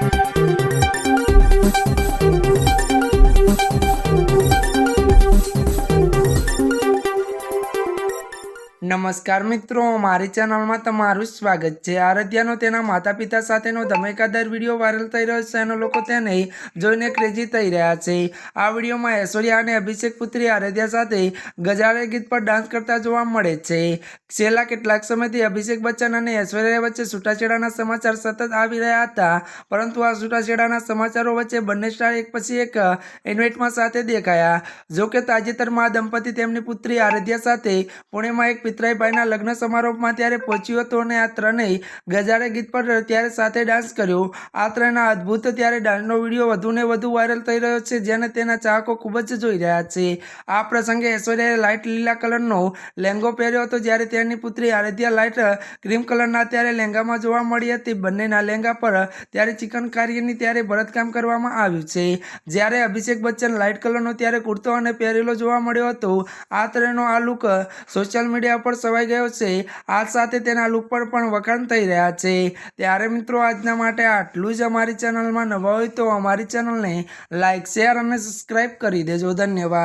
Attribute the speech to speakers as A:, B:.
A: Thank you. નમસ્કાર મિત્રો, મારી ચેનલમાં તમારું સ્વાગત છે. આરાધ્યાનો તેના માતા પિતા સાથેનો ધમાકેદાર વીડિયો વાયરલ થઈ રહ્યો છે અને લોકો તેને જોઈને ક્રેઝી થઈ રહ્યા છે. આ વિડીયોમાં ઐશ્વર્યા અને અભિષેક પુત્રી આરાધ્યા સાથે ગજારે ગીત પર ડાન્સ કરતા જોવા મળે છે. છેલ્લા કેટલાક સમયથી અભિષેક બચ્ચન અને ઐશ્વર્યા વચ્ચે છૂટાછેડાના સમાચાર સતત આવી રહ્યા હતા. પરંતુ આ છૂટાછેડાના સમાચારો વચ્ચે બંને સ્ટાર એક પછી એક ઇન્વેટમાં સાથે દેખાયા. જોકે તાજેતરમાં આ દંપતી તેમની પુત્રી આરાધ્યા સાથે પુણેમાં એક પિતરાઈભાઈના લગ્ન સમારોહમાં ત્યારે પહોંચ્યો હતો અને આ ત્રણેય ગજારે ગીત પર ત્યારે સાથે ડાન્સ કર્યો. આ ત્રણના અદ્ભુત ત્યારે ડાન્સનો વીડિયો વધુને વધુ વાયરલ થઈ રહ્યો છે, જેને તેના ચાહકો ખૂબ જ જોઈ રહ્યા છે. આ પ્રસંગે ઐશ્વર્યાએ લાઇટ લીલા કલરનો લહેંગો પહેર્યો હતો, જ્યારે તેની પુત્રી આરાધ્યા લાઇટ ક્રીમ કલરના ત્યારે લહેંગામાં જોવા મળી હતી. બંનેના લહેંગા પર ત્યારે ચિકનકારીની ત્યારે ભરતકામ કરવામાં આવ્યું છે. જ્યારે અભિષેક બચ્ચન લાઇટ કલરનો ત્યારે કુર્તો અને પહેરેલો જોવા મળ્યો હતો. આ ત્રણનો આ લુક સોશિયલ મીડિયા પર સવાઈ ગયો છે. આ સાથે તેના લુક પર પણ વખાણ થઈ રહ્યા છે. ત્યારે મિત્રો આજના માટે આટલું જ અમારી ચેનલમાં નવા હોય તો અમારી ચેનલને લાઇક શેર અને સબસ્ક્રાઈબ કરી દેજો. ધન્યવાદ.